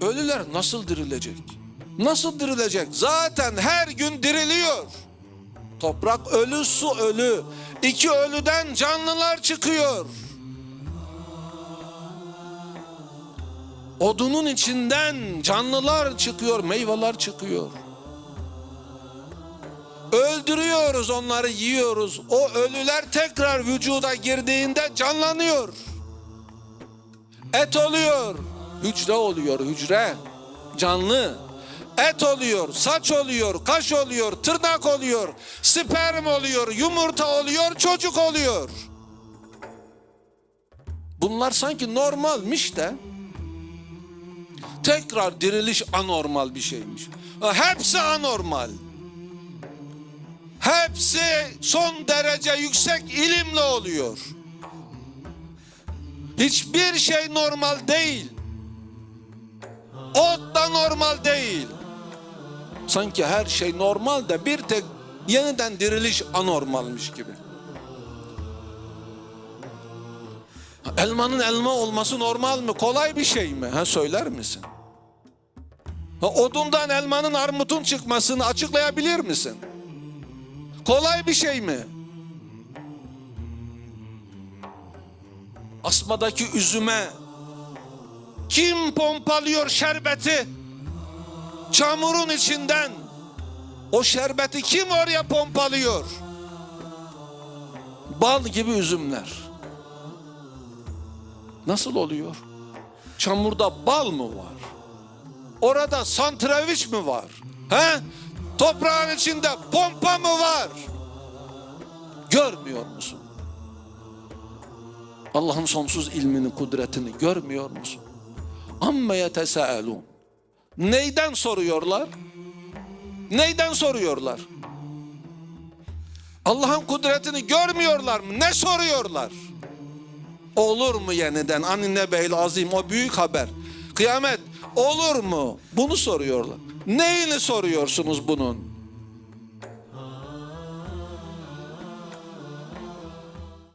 Ölüler nasıl dirilecek? Nasıl dirilecek? Zaten her gün diriliyor. Toprak ölü, su ölü. İki ölüden canlılar çıkıyor. Odunun içinden canlılar çıkıyor, meyveler çıkıyor. Öldürüyoruz onları, yiyoruz. O ölüler tekrar vücuda girdiğinde canlanıyor. Et oluyor, hücre oluyor, hücre. Canlı. Et oluyor, saç oluyor, kaş oluyor, tırnak oluyor, sperm oluyor, yumurta oluyor, çocuk oluyor. Bunlar sanki normalmiş de tekrar diriliş anormal bir şeymiş. Hepsi anormal. Hepsi son derece yüksek ilimle oluyor. Hiçbir şey normal değil. Ot da normal değil. Sanki her şey normal de bir tek yeniden diriliş anormalmiş gibi. Elmanın elma olması normal mi? Kolay bir şey mi? Ha söyler misin? Ha, odundan elmanın armutun çıkmasını açıklayabilir misin? Kolay bir şey mi? Asmadaki üzüme kim pompalıyor şerbeti? Çamurun içinden o şerbeti kim oraya pompalıyor? Bal gibi üzümler. Nasıl oluyor? Çamurda bal mı var? Orada santreviç mi var? He? Toprağın içinde pompa mı var? Görmüyor musun? Allah'ın sonsuz ilmini, kudretini görmüyor musun? Amme yetesaelun. Neyden soruyorlar? Neyden soruyorlar? Allah'ın kudretini görmüyorlar mı? Ne soruyorlar? Olur mu yeniden? Anine beyl azim o büyük haber. Kıyamet olur mu? Bunu soruyorlar. Neyini soruyorsunuz bunun?